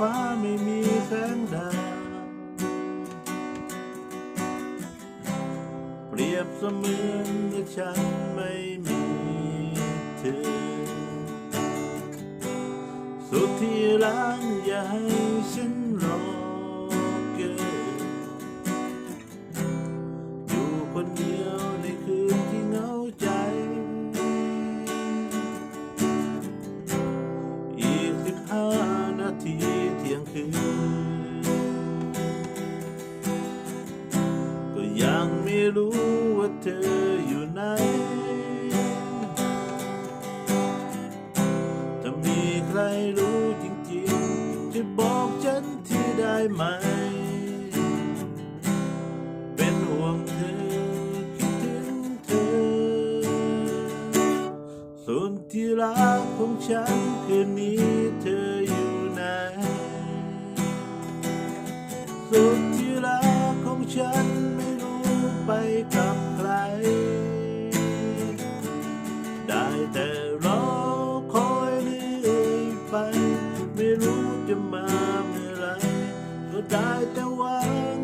ฟ้าไม่มีแสงดาวเปรียบเสมือนว่าฉันไม่มีเธอ สุดที่รักอย่าให้ฉันรอ ยังไม่รู้ว่าเธออยู่ไหน ถ้ามีใครรู้จริงๆจะบอกฉันที่ได้ไหม เป็นห่วงเธอคิดถึงเธอ ส่วนที่รักของฉันคืนนี้ ไปกับใคร ได้แต่รอคอยเรื่อยไป ไม่รู้จะมาเมื่อไร ก็ได้แต่หวัง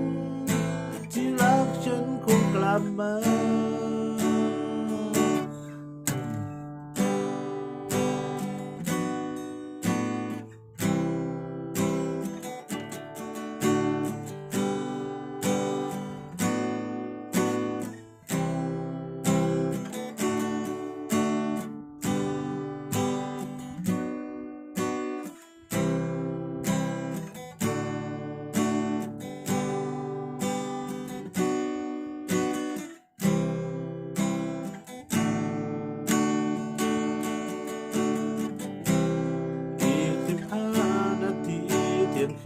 ที่รักฉันคงกลับมา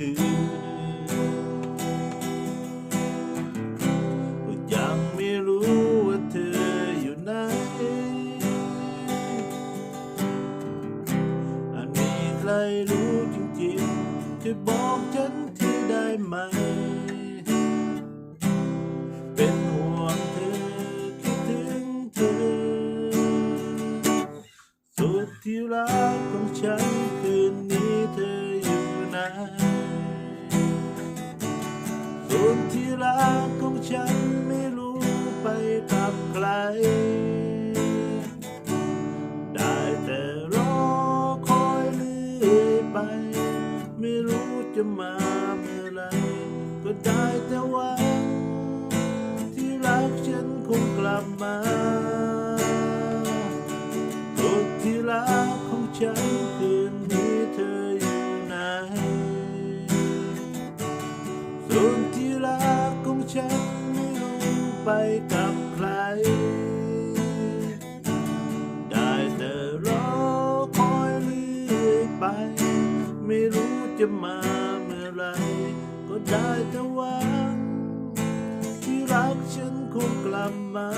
คืน ก็ยังไม่รู้ว่าเธออยู่ไหนอาจมีใครรู้จริงๆจะบอกฉันที่ได้ไหม เป็นห่วงเธอคิดถึงเธอ สุดที่รักของฉันคืนนี้เธออยู่ไหน ที่รักของฉันไม่รู้ไปกับใคร ได้แต่รอคอยเรื่อยไป ไม่รู้จะมาเมื่อไร ก็ได้แต่หวังที่รักฉันคงกลับมา ไปกับใคร ได้แต่รอคอยเรื่อยไป ไม่รู้จะมาเมื่อไร ก็ได้แต่หวังที่รักฉันคงกลับมา